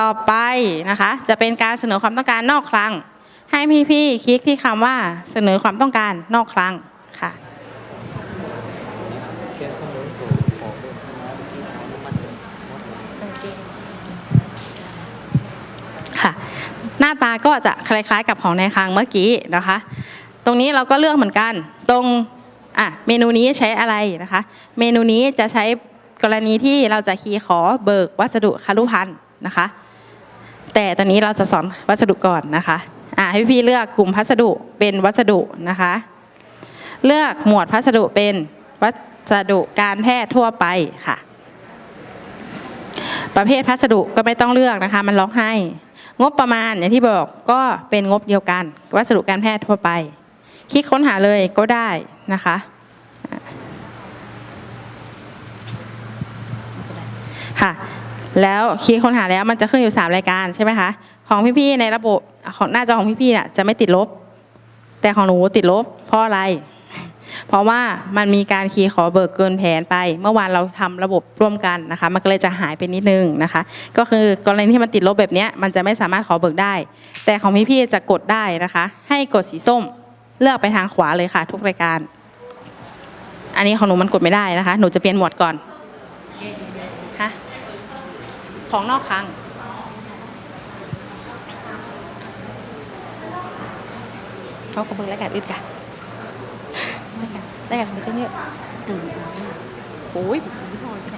ต่อไปนะคะ จะเป็นการเสนอความต้องการนอกคลัง ให้พี่ๆคลิกที่คำว่าเสนอความต้องการนอกคลังค่ะค่ะ หน้าตาก็จะคล้ายๆกับของในคลังเมื่อกี้นะคะ ตรงนี้เราก็เลือกเหมือนกัน ตรงอะเมนูนี้ใช้อะไรนะคะ เมนูนี้จะใช้กรณีที่เราจะคีย์ขอเบิกวัสดุคารุพันธ์นะคะ แต่ตอนนี้เราจะสอนวัสดุก่อนนะคะอะให้พี่ๆเลือกกลุ่มพัสดุเป็นวัสดุนะคะ เลือกหมวดพัสดุเป็นวัสดุการแพทย์ทั่วไปค่ะ ประเภทพัสดุก็ไม่ต้องเลือกนะคะ มันล็อกให้ งบประมาณอย่างที่บอกก็เป็นงบเดียวกัน วัสดุการแพทย์ทั่วไป คลิกค้นหาเลยก็ได้นะคะค่ะ แล้วคลิกค้นหาแล้วมันจะขึ้นอยู่ 3 รายการใช่ไหมคะของพี่ๆในระบบของหน้าจอของพี่ๆน่ะจะไม่ติดลบ แต่ของหนูติดลบ เพราะอะไร เพราะว่ามันมีการคีย์ขอเบิกเกินแผนไป เมื่อวานเราทำระบบร่วมกันนะคะ มันก็เลยจะหายไปนิดนึงนะคะ ก็คือกรณีที่มันติดลบแบบนี้มันจะไม่สามารถขอเบิกได้ แต่ของพี่ๆจะกดได้นะคะ ให้กดสีส้มเลือกไปทางขวาเลยค่ะ ทุกรายการ อันนี้ของหนูมันกดไม่ได้นะคะ หนูจะเปลี่ยนหมวดก่อนฮะ ของนอกคลังเขาก็เบิกรายการอื่นกันรายการรายการมันจะเยอะอืมโอ้ยสีพอใช่ไหม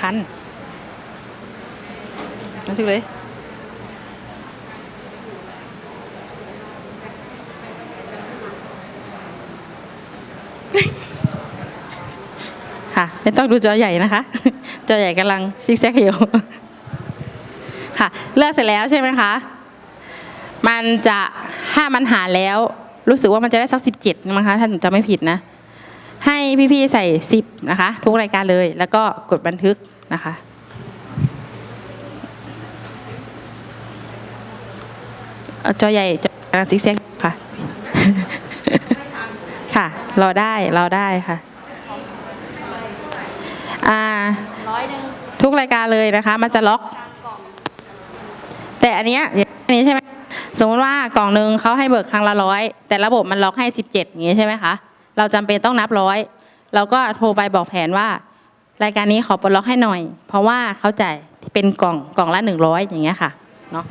พันนั่นถึงเลย ค่ะ ไม่ต้องดูจอใหญ่นะคะ จอใหญ่กำลังซิกแซกอยู่ค่ะ เลือกเสร็จแล้วใช่ไหมคะ มันจะถ้ามันหาแล้ว รู้สึกว่ามันจะได้สักสิบเจ็ดมั้งคะถ้านจำไม่ผิดนะ ให้พี่ๆใส่สิบนะคะ ทุกรายการเลย แล้วก็กดบันทึกนะคะจอใหญ่จอกำลังซิกแซกค่ะ ค่ะ รอได้ รอได้ค่ะ อ่าร้อยหนึ่งทุกรายการเลยนะคะ มันจะล็อก แต่อันเนี้ยอย่างอันนี้ใช่ไหมสมมติว่ากล่องหนึ่งเขาให้เบิกครั้งละร้อยแต่ระบบมันล็อกให้สิบเจ็ดอย่างงี้ใช่ไหมคะเราจำเป็นต้องนับร้อยเราก็โทรไปบอกแผนว่า รายการนี้ขอปลดล็อกให้หน่อย เพราะว่าเขาจ่ายเป็นกล่องกล่องละหนึ่งร้อยอย่างเงี้ยค่ะเนาะ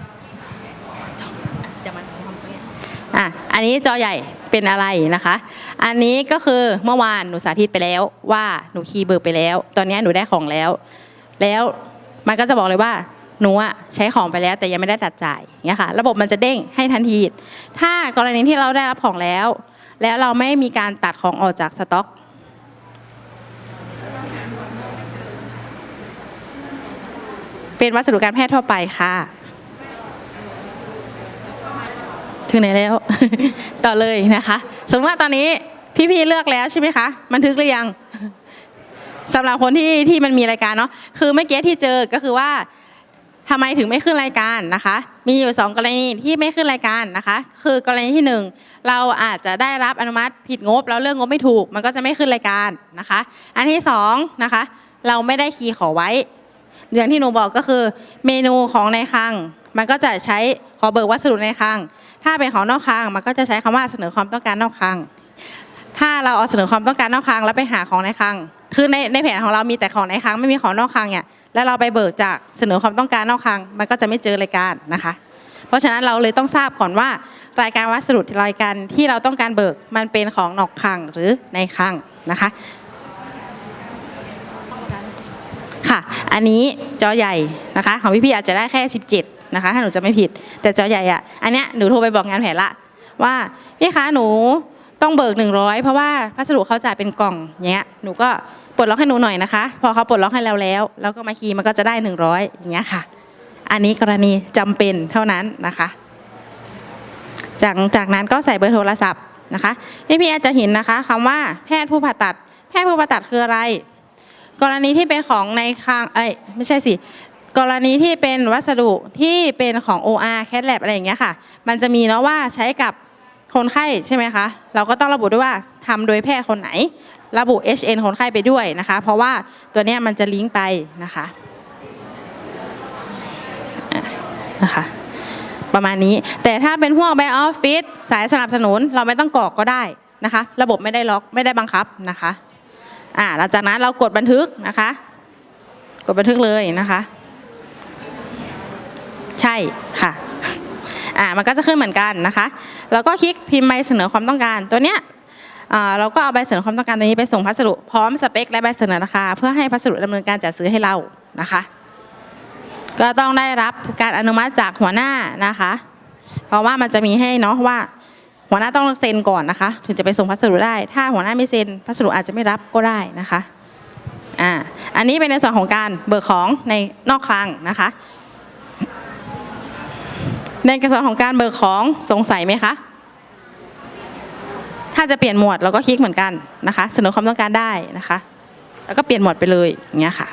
จะมาทำตรงเนี้ยอะอันนี้จอใหญ่ เป็นอะไรนะคะ อันนี้ก็คือเมื่อวานหนูสาธิตไปแล้วว่าหนูคีย์เบิกไปแล้ว ตอนนี้หนูได้ของแล้ว แล้วมันก็จะบอกเลยว่าหนูอะใช้ของไปแล้วแต่ยังไม่ได้ตัดจ่ายเงี้ยค่ะ ระบบมันจะเด้งให้ทันที ถ้ากรณีที่เราได้รับของแล้ว แล้วเราไม่มีการตัดของออกจากสต็อกเป็นวัสดุการแพทย์ทั่วไปค่ะ ถึงไหนแล้ว ต่อเลยนะคะ สมมติว่าตอนนี้พี่ๆเลือกแล้วใช่ไหมคะบันทึกหรือยังสำหรับคนที่ที่มันมีรายการเนาะคือเมื่อกี้ที่เจอก็คือว่าทำไมถึงไม่ขึ้นรายการนะคะ มีอยู่สองกรณีที่ไม่ขึ้นรายการนะคะ คือกรณีที่หนึ่งเราอาจจะได้รับอนุมัติผิดงบ แล้วเรื่องงบไม่ถูก มันก็จะไม่ขึ้นรายการนะคะ อันที่สองนะคะ เราไม่ได้คีย์ขอไว้ อย่างที่หนูบอกก็คือ เมนูของในคลัง มันก็จะใช้ขอเบิกวัสดุในคลัง ถ้าเป็นของนอกคลังมันก็จะใช้คำว่าเสนอความต้องการนอกคลัง ถ้าเราเอาเสนอความต้องการนอกคลังแล้วไปหาของในคลัง คือในในแผนของเรามีแต่ของในคลังไม่มีของนอกคลังเนี่ย แล้วเราไปเบิกจากเสนอความต้องการนอกคลัง มันก็จะไม่เจอรายการนะคะ เพราะฉะนั้นเราเลยต้องทราบก่อนว่า รายการวัสดุรายการที่เราต้องการเบิกมันเป็นของนอกคลังหรือในคลังนะคะค่ะ อันนี้จอใหญ่นะคะ ของพี่พี่ๆอาจจะได้แค่ 17 นะคะ ถ้าหนูจะไม่ผิด แต่จอใหญ่อะอันเนี้ยหนูโทรไปบอกงานแผนละ ว่าพี่คะหนูต้องเบิก 100 เพราะว่าพัสดุเขาจ่ายเป็นกล่องเงี้ยหนูก็ปลดล็อกให้หนูหน่อยนะคะ พอเขาปลดล็อกให้เราแล้ว แล้วก็มาคีย์มันก็จะได้ 100 อย่างเงี้ยค่ะ อันนี้กรณีจำเป็นเท่านั้นนะคะ จากจากนั้นก็ใส่เบอร์โทรศัพท์นะคะพี่พี่ๆอาจจะเห็นนะคะคำว่าแพทย์ผู้ผ่าตัด แพทย์ผู้ผ่าตัดคืออะไร กรณีที่เป็นของในคลังเอ้ยไม่ใช่สิ กรณีที่เป็นวัสดุที่เป็นของ OR CAT Lab อะไรอย่างเงี้ยค่ะ มันจะมีเนาะว่าใช้กับคนไข้ใช่ไหมคะ เราก็ต้องระบุด้วยว่าทำโดยแพทย์คนไหน ระบุ HN คนไข้ไปด้วยนะคะ เพราะว่าตัวเนี้ยมันจะลิงก์ไปนะคะอะนะคะประมาณนี้แต่ถ้าเป็นพวกแบ็กออฟฟิศสายสนับสนุนเราไม่ต้องกรอกก็ได้นะคะ ระบบไม่ได้ล็อกไม่ได้บังคับนะคะอ่าหลังจากนั้นเรากดบันทึกนะคะ กดบันทึกเลยนะคะ ใช่ค่ะอ่ามันก็จะขึ้นเหมือนกันนะคะ แล้วก็คลิกพิมพ์ใบเสนอความต้องการตัวเนี้ยอ่าเราก็เอาใบเสนอความต้องการตัวนี้ไปส่งพัสดุพร้อมสเปคและใบเสนอราคาเพื่อให้พัสดุดำเนินการจัดซื้อให้เรานะคะ ก็ต้องได้รับการอนุมัติจากหัวหน้านะคะ เพราะว่ามันจะมีให้เนาะว่า หัวหน้าต้องเซ็นก่อนนะคะ ถึงจะไปส่งพัสดุได้ ถ้าหัวหน้าไม่เซ็นพัสดุอาจจะไม่รับก็ได้นะคะอ่าอันนี้เป็นในส่วนของการเบิกของในนอกคลังนะคะ ในกระสอนของการเบิกของสงสัยไหมคะ ถ้าจะเปลี่ยนหมวดเราก็คลิกเหมือนกันนะคะ เสนอความต้องการได้นะคะ แล้วก็เปลี่ยนหมวดไปเลยอย่างเงี้ยค่ะ